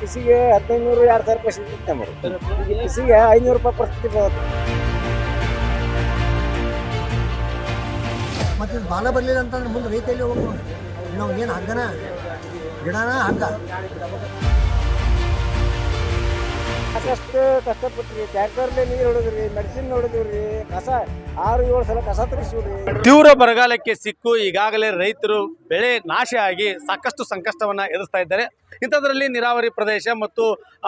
ಪಿಸಿಗೆ ಹದಿನೈದು ನೂರು ಎರಡು ಸಾವಿರ ರೂಪಾಯಿ ಸಿಗ್ತಿತ್ತು ನಮಗೆ. ಪಿಸಿಗೆ ಐನೂರು ರೂಪಾಯಿ ಪರಿಸ್ಥಿತಿ ಬರುತ್ತೆ ಮತ್ತು ಇದು ಬಾಲ ಬರಲಿಲ್ಲ ಅಂತಂದ್ರೆ ಮುಂದೆ ರೈತಲ್ಲಿ ಹೋಗ್ಬೋದು ನಾವು ಏನು ಹಗ್ಗನ? ಗಿಡನ? ಹಗ್ಗ? ಸಾಕಷ್ಟು ಕಷ್ಟಪಟ್ರಿ ಟ್ಯಾಕ್ಟರ್ಲೆ ನೀರು ಹೊಡೆದ್ರಿ ಮೆಡಿಸಿನ್ ಹೊಡೆದ್ರಿ ಕಸ ಆರು ಏಳು ಸಲ ಕಸ ತರಿಸಿ ತೀವ್ರ ಬರಗಾಲಕ್ಕೆ ಸಿಕ್ಕು. ಈಗಾಗಲೇ ರೈತರು ಬೆಳೆ ನಾಶ ಆಗಿ ಸಾಕಷ್ಟು ಸಂಕಷ್ಟವನ್ನು ಎದುರಿಸ್ತಾ ಇದ್ದಾರೆ. ಇಂಥದ್ರಲ್ಲಿ ನೀರಾವರಿ ಪ್ರದೇಶ ಮತ್ತು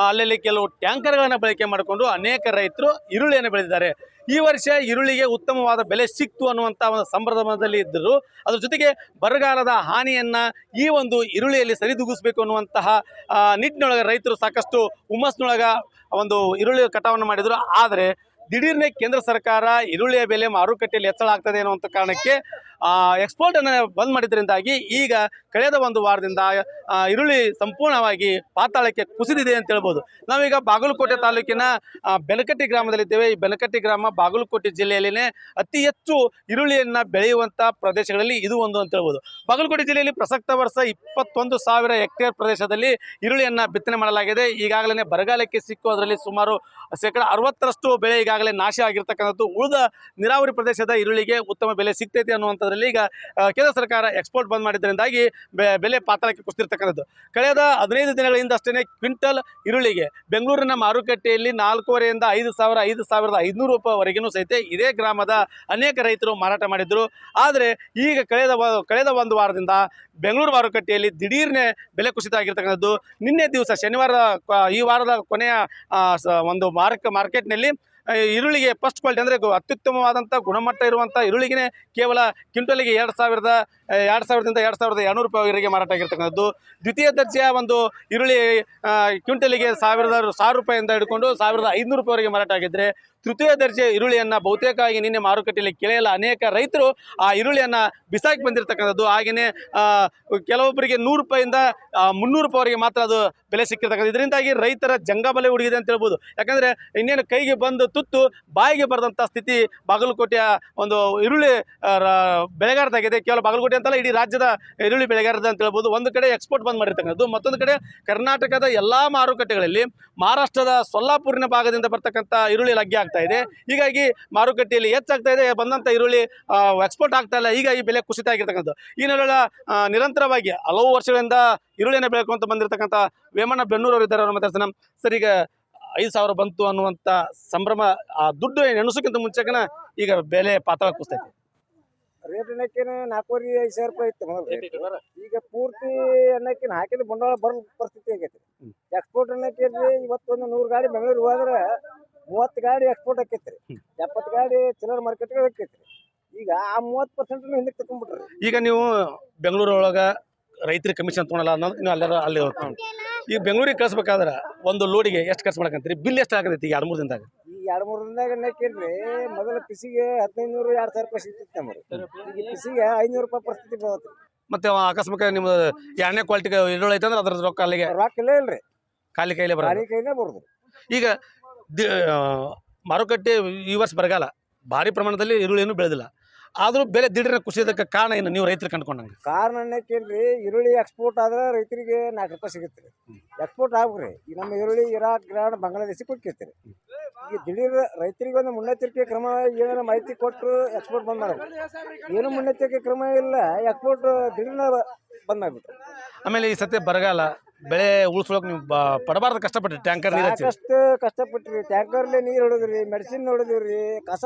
ಅಲ್ಲಲ್ಲಿ ಕೆಲವು ಟ್ಯಾಂಕರ್ಗಳನ್ನು ಬಳಕೆ ಮಾಡಿಕೊಂಡು ಅನೇಕ ರೈತರು ಈರುಳ್ಳಿಯನ್ನು ಬೆಳೆದಿದ್ದಾರೆ. ಈ ವರ್ಷ ಈರುಳ್ಳಿಗೆ ಉತ್ತಮವಾದ ಬೆಲೆ ಸಿಕ್ತು ಅನ್ನುವಂಥ ಒಂದು ಸಂಭ್ರಮದಲ್ಲಿ ಇದ್ದರು, ಅದ್ರ ಜೊತೆಗೆ ಬರಗಾಲದ ಹಾನಿಯನ್ನು ಈ ಒಂದು ಈರುಳ್ಳಿಯಲ್ಲಿ ಸರಿದೂಗಿಸಬೇಕು ಅನ್ನುವಂತಹ ನಿಟ್ಟಿನೊಳಗೆ ರೈತರು ಸಾಕಷ್ಟು ಹುಮ್ಮಸ್ನೊಳಗ ಒಂದು ಈರುಳ್ಳಿ ಕಟಾವನ್ನು ಮಾಡಿದರು. ಆದರೆ, ದಿಢೀರ್ನೇ ಕೇಂದ್ರ ಸರ್ಕಾರ ಈರುಳ್ಳಿಯ ಬೆಲೆ ಮಾರುಕಟ್ಟೆಯಲ್ಲಿ ಹೆಚ್ಚಳ ಆಗ್ತದೆ ಅನ್ನುವಂಥ ಕಾರಣಕ್ಕೆ ಎಕ್ಸ್ಪೋರ್ಟ್ ಅನ್ನು ಬಂದ್ ಮಾಡಿದ್ರಿಂದಾಗಿ ಈಗ ಕಳೆದ ಒಂದು ವಾರದಿಂದ ಆ, ಈರುಳ್ಳಿ ಸಂಪೂರ್ಣವಾಗಿ ಪಾತಾಳಕ್ಕೆ ಕುಸಿದಿದೆ ಅಂತ ಹೇಳ್ಬೋದು. ನಾವೀಗ ಬಾಗಲಕೋಟೆ ತಾಲೂಕಿನ ಬೆನಕಟ್ಟಿ ಗ್ರಾಮದಲ್ಲಿದ್ದೇವೆ. ಈ ಬೆನಕಟ್ಟಿ ಗ್ರಾಮ ಬಾಗಲಕೋಟೆ ಜಿಲ್ಲೆಯಲ್ಲಿನೇ ಅತಿ ಹೆಚ್ಚು ಈರುಳ್ಳಿಯನ್ನ ಬೆಳೆಯುವಂತ ಪ್ರದೇಶಗಳಲ್ಲಿ ಇದು ಒಂದು ಅಂತ ಹೇಳ್ಬೋದು. ಬಾಗಲಕೋಟೆ ಜಿಲ್ಲೆಯಲ್ಲಿ ಪ್ರಸಕ್ತ ವರ್ಷ ಇಪ್ಪತ್ತೊಂದು ಸಾವಿರ ಹೆಕ್ಟೇರ್ ಪ್ರದೇಶದಲ್ಲಿ ಈರುಳ್ಳಿಯನ್ನ ಬಿತ್ತನೆ ಮಾಡಲಾಗಿದೆ. ಈಗಾಗಲೇ ಬರಗಾಲಕ್ಕೆ ಸಿಕ್ಕು ಅದರಲ್ಲಿ ಸುಮಾರು ಶೇಕಡ ಅರವತ್ತರಷ್ಟು ಬೆಳೆ ಈಗಾಗಲೇ ನಾಶ ಆಗಿರ್ತಕ್ಕಂಥದ್ದು. ಉಳಿದ ನೀರಾವರಿ ಪ್ರದೇಶದ ಈರುಳ್ಳಿಗೆ ಉತ್ತಮ ಬೆಲೆ ಸಿಗ್ತೈತೆ ಅನ್ನುವಂಥದ್ರಲ್ಲಿ ಈಗ ಕೇಂದ್ರ ಸರ್ಕಾರ ಎಕ್ಸ್ಪೋರ್ಟ್ ಬಂದ್ ಮಾಡಿದ್ದರಿಂದಾಗಿ ಬೆಲೆ ಪಾತ್ರಕ್ಕೆ ಕುಸಿದಿರ್ತಕ್ಕಂಥದ್ದು ಕಳೆದ ಹದಿನೈದು ದಿನಗಳ ಹಿಂದಷ್ಟೇ ಕ್ವಿಂಟಲ್ ಈರುಳ್ಳಿಗೆ ಬೆಂಗಳೂರಿನ ಮಾರುಕಟ್ಟೆಯಲ್ಲಿ ನಾಲ್ಕೂವರೆಯಿಂದ ಐದು ಸಾವಿರ, ಐದು ಸಾವಿರದ ಐದುನೂರು ರೂಪಾಯಿವರೆಗೂ ಸಹಿತ ಇದೇ ಗ್ರಾಮದ ಅನೇಕ ರೈತರು ಮಾರಾಟ ಮಾಡಿದ್ರು. ಆದರೆ ಈಗ ಕಳೆದ ಕಳೆದ ಒಂದು ವಾರದಿಂದ ಬೆಂಗಳೂರು ಮಾರುಕಟ್ಟೆಯಲ್ಲಿ ದಿಢೀರ್ನೆ ಬೆಲೆ ಕುಸಿತ ಆಗಿರ್ತಕ್ಕಂಥದ್ದು ನಿನ್ನೆ ದಿವಸ ಶನಿವಾರ ಈ ವಾರದ ಕೊನೆಯ ಒಂದು ಮಾರ್ಕ್, ಮಾರ್ಕೆಟ್ನಲ್ಲಿ ಈರುಳ್ಳಿಗೆ ಫಸ್ಟ್ ಕ್ವಾಲಿಟಿ ಅಂದರೆ ಅತ್ಯುತ್ತಮವಾದಂಥ ಗುಣಮಟ್ಟ ಇರುವಂಥ ಈರುಳ್ಳಿಗೆ ಕೇವಲ ಕ್ವಿಂಟಲಿಗೆ ಎರಡು ಸಾವಿರದ ಎರಡು ಸಾವಿರದಿಂದ ಎರಡು ಸಾವಿರದ ಎರಡುನೂರು ರೂಪಾಯಿವರೆಗೆ ಮಾರಾಟ ಆಗಿರ್ತಕ್ಕಂಥದ್ದು. ದ್ವಿತೀಯ ದರ್ಜೆಯ ಒಂದು ಈರುಳ್ಳಿ ಕ್ವಿಂಟಲಿಗೆ ಸಾವಿರದ ಸಾವಿರ ರೂಪಾಯಿಂದ ಹಿಡ್ಕೊಂಡು ಸಾವಿರದ ಐನೂರು ರೂಪಾಯಿವರೆಗೆ ಮಾರಾಟ ಆಗಿದ್ದರೆ ತೃತೀಯ ದರ್ಜೆ ಈರುಳ್ಳಿಯನ್ನು ಬಹುತೇಕವಾಗಿ ನಿನ್ನೆ ಮಾರುಕಟ್ಟೆಯಲ್ಲಿ ಕೆಳೆಯಲ್ಲ. ಅನೇಕ ರೈತರು ಆ ಈರುಳ್ಳಿಯನ್ನು ಬಿಸಾಕಿ ಬಂದಿರತಕ್ಕಂಥದ್ದು. ಹಾಗೆಯೇ ಕೆಲವೊಬ್ಬರಿಗೆ ನೂರು ರೂಪಾಯಿಂದ ಮುನ್ನೂರು ರೂಪಾಯಿವರೆಗೆ ಮಾತ್ರ ಅದು ಬೆಲೆ ಸಿಕ್ಕಿರ್ತಕ್ಕಂಥ ಇದರಿಂದಾಗಿ ರೈತರ ಜಂಗಬಲೆ ಹುಡುಗಿದೆ ಅಂತ ಹೇಳ್ಬೋದು. ಯಾಕಂದರೆ ಇನ್ನೇನು ಕೈಗೆ ಬಂದು ತುತ್ತು, ಬಾಯಿಗೆ ಬರೆದಂಥ ಸ್ಥಿತಿ ಬಾಗಲಕೋಟೆಯ ಒಂದು ಈರುಳ್ಳಿ ಬೆಳೆಗಾರದಾಗಿದೆ ಕೇವಲ ಬಾಗಲಕೋಟೆ ಅಂತಲ್ಲ, ಇಡೀ ರಾಜ್ಯದ ಈರುಳ್ಳಿ ಬೆಳೆಗಾರದ ಅಂತ ಹೇಳ್ಬೋದು. ಒಂದು ಕಡೆ ಎಕ್ಸ್ಪೋರ್ಟ್ ಬಂದ್ ಮಾಡಿರ್ತಕ್ಕಂಥದ್ದು. ಮತ್ತೊಂದು ಕಡೆ ಕರ್ನಾಟಕದ ಎಲ್ಲ ಮಾರುಕಟ್ಟೆಗಳಲ್ಲಿ ಮಹಾರಾಷ್ಟ್ರದ ಸೊಲ್ಲಾಪುರಿನ ಭಾಗದಿಂದ ಬರ್ತಕ್ಕಂಥ ಈರುಳ್ಳಿ ಲಗ್ಗೆ ಆಗ್ತಾ ಇದೆ. ಹೀಗಾಗಿ ಮಾರುಕಟ್ಟೆಯಲ್ಲಿ ಹೆಚ್ಚಾಗ್ತಾ ಇದೆ. ಬಂದಂಥ ಈರುಳ್ಳಿ ಎಕ್ಸ್ಪೋರ್ಟ್ ಆಗ್ತಾ ಇಲ್ಲ. ಹೀಗಾಗಿ ಬೆಲೆ ಕುಸಿತ ಆಗಿರ್ತಕ್ಕಂಥದ್ದು. ಈ ನೆಲೆಗಳ ನಿರಂತರವಾಗಿ ಹಲವು ವರ್ಷಗಳಿಂದ ಈರುಳ್ಳಿಯನ್ನು ಬೆಳ್ಕೊಂತ ಬಂದಿರತಕ್ಕಂಥ ವೇಮಣ್ಣ ಬೆನ್ನೂರವರು ಇದ್ದಾರೆ. ಅವ್ರ ಮಾತಾಡ್ಸೋಣ. ಸರ್ ಈಗ ಐದು ಸಾವಿರ ಬಂತು ಅನ್ನುವಂಥ ಸಂಭ್ರಮ ಆ ದುಡ್ಡು ನೆನೆಸೋಕ್ಕಿಂತ ಮುಂಚೆಕನ ಈಗ ಬೆಲೆ ಪಾತಾಳ ಕುಸ್ತೈತೆ ರೇಟ್ ಅನ್ನಕ್ಕೇನು ನಾಲ್ಕೂವರೆ ಐದು ಸಾವಿರ ರೂಪಾಯಿ ಇತ್ತು ಈಗ ಪೂರ್ತಿ ಅನ್ನಕ್ಕಿನ ಹಾಕಿದ ಬಂಡವಾಳ ಬರೋ ಪರಿಸ್ಥಿತಿ ಆಗೈತಿ. ಎಕ್ಸ್ಪೋರ್ಟ್ ಅನ್ನಕ್ಕೆ ಇವತ್ತೊಂದು ನೂರು ಗಾಡಿ ಬೆಂಗಳೂರಿಗೆ ಹೋದ್ರೆ ಮೂವತ್ತು ಗಾಡಿ ಎಕ್ಸ್ಪೋರ್ಟ್ ಆಕೈತ್ರಿ. ರೀ ಎಪ್ಪತ್ತು ಗಾಡಿ ಚಿಲ್ಲರ್ ಮಾರ್ಕೆಟ್ಗೆ ರೀ ಈಗ ಆ ಮೂವತ್ತು ಪರ್ಸೆಂಟ್ ಹಿಂದಕ್ಕೆ ತಗೊಂಡ್ಬಿಟ್ರಿ ಈಗ ನೀವು ಬೆಂಗಳೂರು ಒಳಗೆ ರೈತರಿಗೆ ಕಮಿಷನ್ ತೊಗೊಳಲ್ಲ ಅನ್ನೋದು ನೀವು ಅಲ್ಲೆಲ್ಲ ಅಲ್ಲಿ ಈಗ ಬೆಂಗಳೂರಿಗೆ ಕಳಿಸ್ಬೇಕಾದ್ರೆ ಒಂದು ಲೋಡಿಗೆ ಎಷ್ಟು ಖರ್ಚು ಮಾಡ್ಕಂತೀರಿ ಬಿಲ್ ಎಷ್ಟು ಆಗತೈತಿ ಈಗ ಎರಡು ಮೂರು ದಿನದಾಗ? ಈ ಎರಡು ಮೂರು ದಿನದಾಗ ನೆಕ್ಕಿರ್ರಿ ಮೊದಲ ಪಿಸಿಗೆ ಹದಿನೈದು ನೂರು ಎರಡು ಸಾವಿರ ರೂಪಾಯಿ ಸಿಗ್ತಿತ್ತು ನಮಗೆ. ಈಗ ಪಿಸಿಗೆ ಐನೂರು ರೂಪಾಯಿ ಪರಿಸ್ಥಿತಿ ಬರುತ್ತೆ. ಮತ್ತೆ ಅವ ಅಕಸ್ಮಾತ್ ನಿಮ್ದು ಎರಡನೇ ಕ್ವಾಲಿಟಿ ಈರುಳ್ಳಿ ಐತೆ ಅಂದ್ರೆ ಅದ್ರ ರೊಕ್ಕ ಅಲ್ಲಿಗೆ ರೊಕ್ಕ ಇಲ್ಲೇ ಇಲ್ರಿ. ಖಾಲಿ ಕೈಲೇ ಬರೋದು. ಗಾಡಿ ಕೈನೇ ಬರೋದು. ಈಗ ದಿ- ಮಾರುಕಟ್ಟೆ ಈ ವರ್ಷ ಬರಗಾಲ. ಭಾರಿ ಪ್ರಮಾಣದಲ್ಲಿ ಈರುಳ್ಳಿಯನ್ನು ಬೆಳೆದಿಲ್ಲ. ಆದರೂ ಬೆಲೆ ದಿಢೀರ್ನ ಕುಸಿಯೋದಕ್ಕೆ ಕಾರಣ ಏನು? ನೀವು ರೈತರು ಕಂಡುಕೊಂಡಂಗೆ. ಕಾರಣ ಅನ್ನಕ್ಕೇನ್ರಿ ಈರುಳ್ಳಿ ಎಕ್ಸ್ಪೋರ್ಟ್ ಆದ್ರೆ ರೈತರಿಗೆ ನಾಲ್ಕು ರೂಪಾಯಿ ಸಿಗುತ್ತೆ ಎಕ್ಸ್ಪೋರ್ಟ್ ಆಗ್ರಿ ಈ ನಮ್ಮ ಈರುಳ್ಳಿ ಇರಾಕ್ ಗ್ರಾಂಡ್ ಬಾಂಗ್ಲಾದೇಶಕ್ಕೆ ಹೋಗ್ತಿರ್ತೀರಿ ಈಗ ದಿಢೀರ್ ರೈತರಿಗೆ ಒಂದು ಮುನ್ನೆಚ್ಚರಿಕೆ ಕ್ರಮ ಏನೇನೋ ಮಾಹಿತಿ ಕೊಟ್ಟರು ಎಕ್ಸ್ಪೋರ್ಟ್ ಬಂದ್ ಮಾಡೋದು ಏನು ಮುನ್ನೆಚ್ಚರಿಕೆ ಕ್ರಮ ಇಲ್ಲ ಎಕ್ಸ್ಪೋರ್ಟ್ ದಿಢೀರ್ನ ಬಂದ್ ಆಗ್ಬಿಟ್ಟು ಆಮೇಲೆ ಈ ಸತ್ಯ ಬರಗಾಲ ಬೆಳೆ ಉಳಿಸೋಕೆ ನೀವು ಬ ಪಡಬಾರ್ದು ಕಷ್ಟಪಟ್ಟು ಟ್ಯಾಂಕರ್ ನೀರು ಹಚ್ಚಿ. ಸಾಕಷ್ಟು ಕಷ್ಟಪಟ್ರಿ ಟ್ಯಾಂಕರ್ಲೆ ನೀರು ಹೊಡೆದ್ರಿ ಮೆಡಿಸಿನ್ ಹೊಡೆದಿವ್ರಿ ಕಸ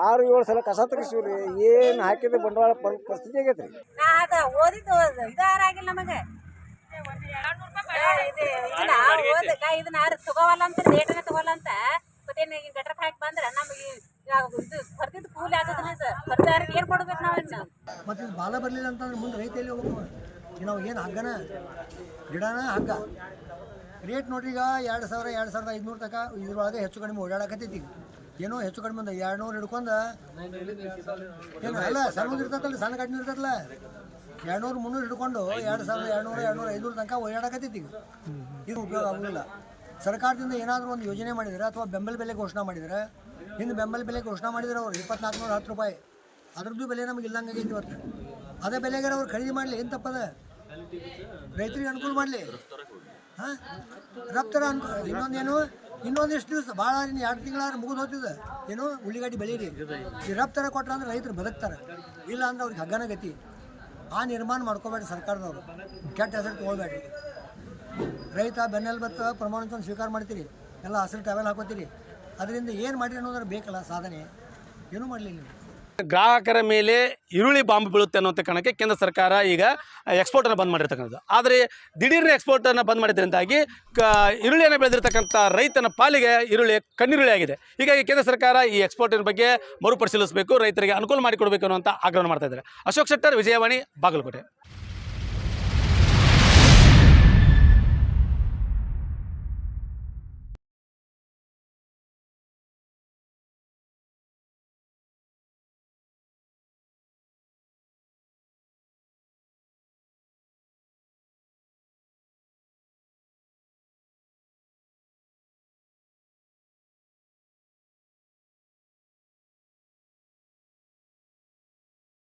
ಆರು ಏಳು ಸಲ ಕಸ ತೆಗಿಸಿವ್ರಿ ಏನು ಹಾಕಿದ ಬಂಡವಾಳ ಪರಿ- ಪರಿಸ್ಥಿತಿ ಆಗೈತ್ರಿ. ನಾ ಅದ ಓದಿದ್ದು ಇದಾರಾಗಿಲ್ಲ ನಮಗೆ. ಇದನ್ನ ಓದಕ್ಕ ಇದನ್ನ ಯಾರು ತಗೋವಲ್ಲ ಅಂತ ರೇಟನ್ನ ತಗೋಲ್ಲ ಅಂತ ಮತ್ತೇನು ಗಟ್ರ ಹಾಕಿ ಬಂದ್ರೆ ಇದು ಬಾಲ ಬರಲಿಲ್ಲ ಅಂತಂದ್ರೆ ಮುಂದೆ ರೈತಲ್ಲಿ ಹೋಗ್ಬೇಕು ನಾವು ಏನು ಹಗ್ಗನ? ಗಿಡನ ಹಗ್ಗ. ರೇಟ್ ನೋಡ್ರಿ ಈಗ ಎರಡು ಸಾವಿರ, ಎರಡು ಸಾವಿರದ ಐದುನೂರು ತನಕ ಇದ್ರೊಳಗೆ ಹೆಚ್ಚು ಕಡಿಮೆ ಓಡಾಡಕತ್ತೈತಿ ಏನೋ ಹೆಚ್ಚು ಕಡಿಮೆ ಒಂದು ಎರಡು ನೂರು ಹಿಡ್ಕೊಂಡು ಏನು ಅಲ್ಲ, ಸಣ್ಣದು ಇರ್ತೈತಲ್ಲ, ಸಣ್ಣ ಕಡಿಮೆ ಇರ್ತೈತಲ್ಲ. ಎರಡು ನೂರು ಮುನ್ನೂರು ಹಿಡ್ಕೊಂಡು ಎರಡು ಸಾವಿರದ ಎರಡು ನೂರು ಎರಡು ನೂರ ಐನೂರು ತನಕ ಓಡಾಡಕತ್ತೈತಿ ಇದು ಉಪಯೋಗ ಆಗೋದಿಲ್ಲ. ಸರ್ಕಾರದಿಂದ ಏನಾದರೂ ಒಂದು ಯೋಜನೆ ಮಾಡಿದರೆ ಅಥವಾ ಬೆಂಬಲ ಬೆಲೆ ಘೋಷಣೆ ಮಾಡಿದರೆ ಹಿಂದೆ ಬೆಂಬಲ ಬೆಲೆ ಘೋಷಣೆ ಮಾಡಿದರೆ ಅವ್ರು ಇಪ್ಪತ್ನಾಲ್ಕು ನೂರ ಹತ್ತು ರೂಪಾಯಿ. ಅದ್ರದ್ದು ಬೆಲೆ ನಮಗೆ ಇಲ್ಲಂಗೆ ಆಗೈತಿ ಇವತ್ತು. ಅದೇ ಬೆಲೆಗಾರ ಅವ್ರು ಖರೀದಿ ಮಾಡಲಿ, ಏನು ತಪ್ಪದ? ರೈತರಿಗೆ ಅನುಕೂಲ ಮಾಡಲಿ. ಹಾಂ? ರಫ್ತರ ಅನ್ಕೂ, ಇನ್ನೊಂದೇನು? ಇನ್ನೊಂದಿಷ್ಟು ದಿವಸ ಭಾಳ ಇನ್ನು ಎರಡು ತಿಂಗಳಾದ್ರೆ ಮುಗಿದು ಹೋಗ್ತದೆ. ಏನು? ಉಳ್ಳಿಗಡ್ಡಿ ಬೆಳೀರಿ. ಈ ರಫ್ತರ ಕೊಟ್ರೆ ಅಂದ್ರೆ ರೈತರು ಬದುಕ್ತಾರೆ. ಇಲ್ಲ ಅಂದ್ರೆ ಅವ್ರಿಗೆ ಹಗ್ಗನ ಗತಿ. ಆ ನಿರ್ಮಾಣ ಮಾಡ್ಕೋಬೇಡಿ ಸರ್ಕಾರದವರು. ಕೆಟ್ಟ ಹೆಸರು ತೊಗೊಳ್ಬೇಡಿ ರೈತ ಬೆನ್ನೆಲ್ ಬತ್ತ ಸ್ವೀಕಾರ ಮಾಡ್ತೀರಿ, ಎಲ್ಲ ಹಸಿರು ಟವೆಲ್ ಹಾಕೋತೀರಿ, ಅದರಿಂದ ಏನು ಮಾಡಿರಿ ಅನ್ನೋದ್ರ ಬೇಕಲ್ಲ ಸಾಧನೆ. ಏನೂ ಮಾಡಲಿಲ್ಲ ಗ್ರಾಹಕರ ಮೇಲೆ ಈರುಳ್ಳಿ ಬಾಂಬ್ ಬೀಳುತ್ತೆ ಅನ್ನುವಂಥ ಕಾರಣಕ್ಕೆ ಕೇಂದ್ರ ಸರ್ಕಾರ ಈಗ ಎಕ್ಸ್ಪೋರ್ಟನ್ನು ಬಂದ್ ಮಾಡಿರ್ತಕ್ಕಂಥದ್ದು. ಆದರೆ ದಿಢೀರ್ನ ಎಕ್ಸ್ಪೋರ್ಟನ್ನು ಬಂದ್ ಮಾಡಿದ್ರಿಂದಾಗಿ ಕ, ಈರುಳ್ಳಿಯನ್ನು ಬೆಳೆದಿರ್ತಕ್ಕಂಥ ರೈತನ ಪಾಲಿಗೆ ಈರುಳ್ಳಿ ಕಣ್ಣೀರುಳ್ಳಿ ಆಗಿದೆ. ಹೀಗಾಗಿ ಕೇಂದ್ರ ಸರ್ಕಾರ ಈ ಎಕ್ಸ್ಪೋರ್ಟಿನ ಬಗ್ಗೆ ಮರುಪರಿಶೀಲಿಸಬೇಕು, ರೈತರಿಗೆ ಅನುಕೂಲ ಮಾಡಿಕೊಡಬೇಕು ಅನ್ನುವಂಥ ಆಗ್ರಹ ಮಾಡ್ತಾ ಇದ್ದಾರೆ. ಅಶೋಕ್ ಶೆಟ್ಟರ್, ವಿಜಯವಾಣಿ, ಬಾಗಲಕೋಟೆ.